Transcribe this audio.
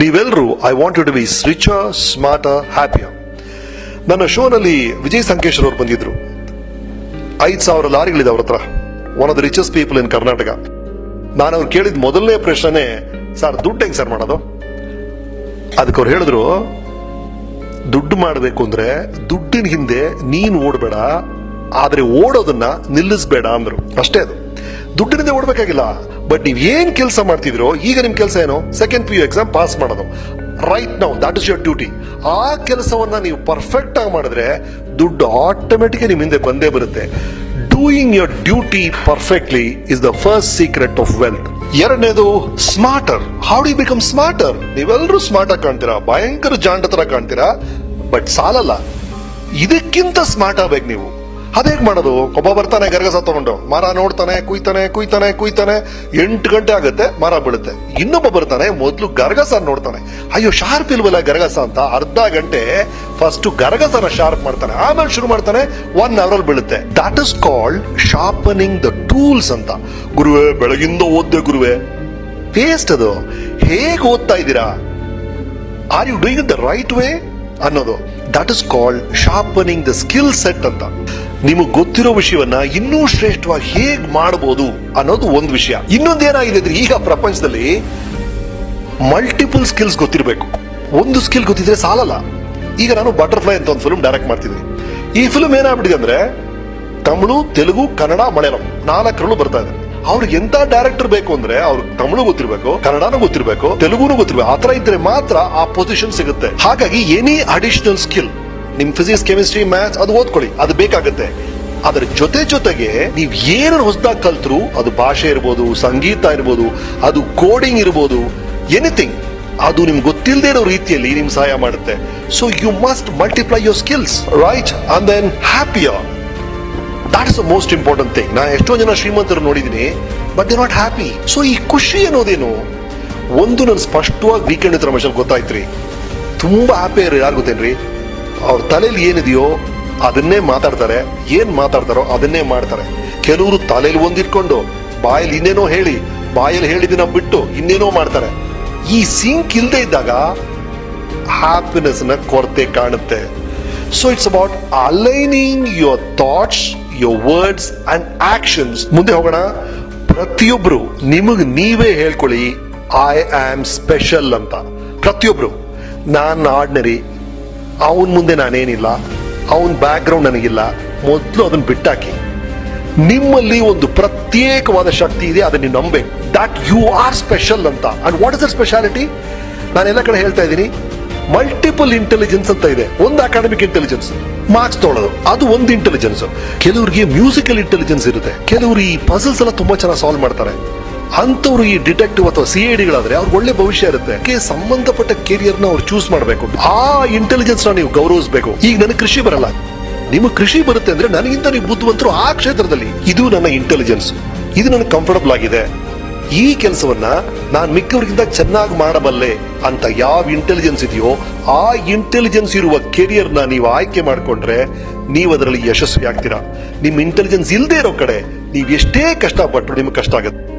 ನೀವೆಲ್ಲರೂ I want you to be richer smarter happier ನನ್ನ ಶೋನಲ್ಲಿ ವಿಜಯ್ ಸಂಕೇಶ್ ಅವರು ಬಂದಿದ್ರು. ಐದು ಸಾವಿರ ಲಾರಿಗಳಿದೆ ಅವ್ರ ಹತ್ರ. One of the richest people in Karnataka ನಾನು ಅವ್ರು ಕೇಳಿದ ಮೊದಲನೇ ಪ್ರಶ್ನೆ ಸರ್ ದುಡ್ಡು ಹೆಂಗೆ ಸರ್ ಮಾಡೋದು? ಅದಕ್ಕೆ ಅವ್ರು ಹೇಳಿದ್ರು, ದುಡ್ಡು ಮಾಡಬೇಕು ಅಂದ್ರೆ ದುಡ್ಡಿನ ಹಿಂದೆ ನೀನು ಓಡಬೇಡ, ಆದರೆ ಓಡೋದನ್ನ ನಿಲ್ಲಿಸಬೇಡ ಅಂದ್ರು. ಅಷ್ಟೇ ಅದು. ದುಡ್ಡಿನಿಂದ ಓಡಬೇಕಾಗಿಲ್ಲ. ಬಟ್ ನೀವು ಏನ್ ಕೆಲಸ ಮಾಡ್ತಿದ್ರೋ, ಈಗ ನಿಮ್ ಕೆಲಸ ಏನು? Second P U exam pass ಮಾಡೋದು. Right now that is your duty ಆ ಕೆಲಸವನ್ನ ನೀವು ಪರ್ಫೆಕ್ಟ್ ಆಗಿ ಮಾಡಿದ್ರೆ, ದುಡ್ಡು ಆಟೋಮೆಟಿಕ್ ನಿಮ್ ಹಿಂದೆ ಬಂದೇ ಬರುತ್ತೆ. Doing your duty perfectly is the first secret of wealth ಎರಡನೇದು smarter how to become smarter ನೀವೆಲ್ಲರೂ ಸ್ಮಾರ್ಟ್ ಆಗಿ ಕಾಣ್ತೀರಾ? ಭಯಂಕರ ಜಾಂಡ ತರ ಕಾಣ್ತೀರಾ? ಬಟ್ ಸಾಲಲ್ಲ. ಇದಕ್ಕಿಂತ ಸ್ಮಾರ್ಟ್ ಆಗ್ಬೇಕು ನೀವು. ಅದೇಗ್ ಮಾಡೋದು? ಒಬ್ಬ ಬರ್ತಾನೆ, ಗರಗಸ ತಗೊಂಡು. ಮರ ನೋಡ್ತಾನೆ, ಕುಯ್ತಾನೆ ಕುಯ್ತಾನೆ ಕುಯ್ತಾನೆ. ಎಂಟು ಗಂಟೆ ಆಗುತ್ತೆ, ಮರ ಬೀಳುತ್ತೆ. ಇನ್ನೊಬ್ಬ ಬರ್ತಾನೆ, ಮೊದಲು ಗರಗಸ ನೋಡ್ತಾನೆ. ಅಯ್ಯೋ, ಶಾರ್ಪ್ ಇಲ್ವಲ್ಲ ಗರಗಸ ಅಂತ? ಅರ್ಧ ಗಂಟೆ ಫಸ್ಟ್ ಗರಗಸನ ಶಾರ್ಪ್ ಮಾಡ್ತಾನೆ. ಆಮೇಲೆ ಶುರು ಮಾಡ್ತಾನೆ ಒನ್ ಅವರ್ ಅಲ್ಲಿ ಬೀಳುತ್ತೆ. That is called sharpening the tools ಅಂತ. ಗುರುವೆ, ಬೆಳಗಿಂದ ಓದ್ದೆ ಗುರುವೆ. ವೇಸ್ಟ್ ಅದು. ಹೇಗೆ ಓದ್ತಾ ಇದ್ದೀರಾ? Are you doing the right way ಅನ್ನೋದು. That is called sharpening the skill set ಅಂತ. ನಿಮಗೆ ಗೊತ್ತಿರೋ ವಿಷಯವನ್ನ ಇನ್ನೂ ಶ್ರೇಷ್ಠವಾಗಿ ಹೇಗ್ ಮಾಡಬಹುದು ಅನ್ನೋದು ಒಂದು ವಿಷಯ. ಇನ್ನೊಂದೇನಾಗಿದೆ ಅಂದ್ರೆ ಈಗ ಪ್ರಪಂಚದಲ್ಲಿ ಮಲ್ಟಿಪಲ್ ಸ್ಕಿಲ್ಸ್ ಗೊತ್ತಿರಬೇಕು. ಒಂದು ಸ್ಕಿಲ್ ಗೊತ್ತಿದ್ರೆ ಸಾಲಲ್ಲ. ಈಗ ನಾನು ಬಟರ್ಫ್ಲೈ ಅಂತ ಒಂದು ಫಿಲ್ಮ್ ಡೈರೆಕ್ಟ್ ಮಾಡ್ತಿದ್ದೀನಿ. ಈ ಫಿಲ್ಮ್ ಏನಾಗ್ಬಿಟ್ಟಿದೆ ಅಂದ್ರೆ ತಮಿಳು, ತೆಲುಗು, ಕನ್ನಡ, ಮಲಯಾಳಂ ನಾಲ್ಕರಲ್ಲೂ ಬರ್ತಾ ಇದೆ. ಅವ್ರಿಗೆ ಎಂತ ಡೈರೆಕ್ಟರ್ ಬೇಕು ಅಂದ್ರೆ ಅವ್ರಿಗೆ ತಮಿಳು ಗೊತ್ತಿರಬೇಕು, ಕನ್ನಡನೂ ಗೊತ್ತಿರ್ಬೇಕು, ತೆಲುಗುನು ಆ ಆತರ ಇದ್ರೆ ಮಾತ್ರ ಆ ಪೊಸಿಷನ್ ಸಿಗುತ್ತೆ. ಹಾಗಾಗಿ ಎನಿ ಅಡಿಷನಲ್ ಸ್ಕಿಲ್ ನಿಮ್ ಫಿಸಿಕ್ಸ್ ಕೆಮಿಸ್ಟ್ರಿ ಮ್ಯಾಥ್ಸ್ ಅದು ಓದ್ಕೊಳ್ಳಿ. ಅದು ಬೇಕಾಗುತ್ತೆ. ಅದರ ಜೊತೆ ಜೊತೆಗೆ ನೀವು ಏನು ಹೊಸದಾಗಿ ಕಲ್ತರು, ಅದು ಭಾಷೆ ಇರ್ಬೋದು, ಸಂಗೀತ ಇರ್ಬೋದು, ಅದು ಕೋಡಿಂಗ್ ಇರ್ಬೋದು ಎನಿಥಿಂಗ್ ಅದು ನಿಮ್ಗೆ ಗೊತ್ತಿಲ್ಲದೆ ಇರೋ ರೀತಿಯಲ್ಲಿ ನಿಮ್ಗೆ ಸಹಾಯ ಮಾಡುತ್ತೆ. So you must multiply your skills right and then happier that is most important thing ನಾ ಎಷ್ಟೋ ಜನ ಶ್ರೀಮಂತರು ನೋಡಿದ್ದೀನಿ but they not happy so ಈ ಖುಷಿ ಅನ್ನೋದೇನು? ಒಂದು ನನ್ನ ಸ್ಪಷ್ಟವಾಗಿ ವೀಕೆಂಡ್ ಹತ್ರ ಮನುಷ್ಯ ಗೊತ್ತಾಯ್ತ್ರಿ. ತುಂಬಾ ಹ್ಯಾಪಿ ಇರೋ ಯಾರು ಗೊತ್ತೇನ್ರಿ? ಅವ್ರ ತಲೆಯಲ್ಲಿ ಏನಿದೆಯೋ ಅದನ್ನೇ ಮಾತಾಡ್ತಾರೆ. ಏನ್ ಮಾತಾಡ್ತಾರೋ ಅದನ್ನೇ ಮಾಡ್ತಾರೆ. ಕೆಲವರು ತಲೆಯಲ್ಲಿ ಒಂದಿಟ್ಕೊಂಡು ಬಾಯಲ್ಲಿ ಇನ್ನೇನೋ ಹೇಳಿ, ಬಾಯಲ್ಲಿ ಹೇಳಿದಿನ ಬಿಟ್ಟು ಇನ್ನೇನೋ ಮಾಡ್ತಾರೆ. ಈ ಸಿಂಕ್ ಇಲ್ಲದೆ ಇದ್ದಾಗ ಹ್ಯಾಪಿನೆಸ್ನ ಕೊರತೆ ಕಾಣುತ್ತೆ. So it's about aligning your thoughts your words and actions ಮುಂದೆ ಹೋಗೋಣ. ಪ್ರತಿಯೊಬ್ರು ನಿಮಗ್ ನೀವೇ ಹೇಳ್ಕೊಳ್ಳಿ ಐ ಆಮ್ ಸ್ಪೆಷಲ್ ಅಂತ. ಪ್ರತಿಯೊಬ್ರು. ನಾನು ಆರ್ಡಿನರಿ ಅವನ್ ಮುಂದೆ ನಾನೇನಿಲ್ಲ, ಅವನ್ ಬ್ಯಾಕ್ ಗ್ರೌಂಡ್ ನನಗಿಲ್ಲ. ಮೊದಲು ಅದನ್ನ ಬಿಟ್ಟಾಕಿ. ನಿಮ್ಮಲ್ಲಿ ಒಂದು ಪ್ರತ್ಯೇಕವಾದ ಶಕ್ತಿ ಇದೆ, ಅದನ್ನ ನಂಬಬೇಕು ದಟ್ ಯು ಆರ್ ಸ್ಪೆಷಲ್ ಅಂತ. And what is the speciality ನಾನು ಎಲ್ಲ ಕಡೆ ಹೇಳ್ತಾ ಇದ್ದೀನಿ. ಮಲ್ಟಿಪಲ್ ಇಂಟೆಲಿಜೆನ್ಸ್ ಅಂತ ಇದೆ. ಒಂದು ಅಕಾಡೆಮಿಕ್ ಇಂಟೆಲಿಜೆನ್ಸ್ ಮಾರ್ಕ್ಸ್ ತೊಗೊಳ್ಳೋದು ಅದು ಒಂದು ಇಂಟೆಲಿಜೆನ್ಸ್ ಕೆಲವರಿಗೆ ಮ್ಯೂಸಿಕಲ್ ಇಂಟೆಲಿಜೆನ್ಸ್ ಇರುತ್ತೆ. ಕೆಲವರು ಈ ಪಸಲ್ಸ್ ಎಲ್ಲ ತುಂಬಾ ಚೆನ್ನಾಗಿ ಸಾಲ್ವ್ ಮಾಡ್ತಾರೆ. ಅಂತವ್ರು ಈ ಡಿಟೆಕ್ಟಿವ್ ಅಥವಾ ಸಿ ಐ ಡಿಗಳಾದ್ರೆ ಅವ್ರಿಗೆ ಒಳ್ಳೆ ಭವಿಷ್ಯ ಇರುತ್ತೆ. ಸಂಬಂಧಪಟ್ಟ ಕೆರಿಯರ್ನ ಅವ್ರು ಚೂಸ್ ಮಾಡಬೇಕು. ಆ ಇಂಟೆಲಿಜೆನ್ಸ್ನ ನೀವು ಗೌರವಿಸಬೇಕು. ಈಗ ನನಗೆ ಕೃಷಿ ಬರಲ್ಲ. ನಿಮಗೆ ಕೃಷಿ ಬರುತ್ತೆ ಅಂದ್ರೆ ನನಗಿಂತ ನೀವು ಬುದ್ಧಿವಂತರು ಆ ಕ್ಷೇತ್ರದಲ್ಲಿ. ಇದು ನನ್ನ ಇಂಟೆಲಿಜೆನ್ಸ್ ಇದು ನನಗೆ ಕಂಫರ್ಟಬಲ್ ಆಗಿದೆ. ಈ ಕೆಲಸವನ್ನ ನಾನು ಮಿಕ್ಕವರಿಗಿಂತ ಚೆನ್ನಾಗಿ ಮಾಡಬಲ್ಲೆ ಅಂತ ಯಾವ ಇಂಟೆಲಿಜೆನ್ಸ್ ಇದೆಯೋ ಆ ಇಂಟೆಲಿಜೆನ್ಸ್ ಇರುವ ಕೆರಿಯರ್ನ ನೀವು ಆಯ್ಕೆ ಮಾಡಿಕೊಂಡ್ರೆ ನೀವು ಅದರಲ್ಲಿ ಯಶಸ್ವಿ ಆಗ್ತೀರಾ ನಿಮ್ ಇಂಟೆಲಿಜೆನ್ಸ್ ಇಲ್ಲದೆ ಇರೋ ಕಡೆ ನೀವು ಎಷ್ಟೇ ಕಷ್ಟಪಟ್ಟರು ನಿಮ್ಗೆ ಕಷ್ಟ ಆಗುತ್ತೆ.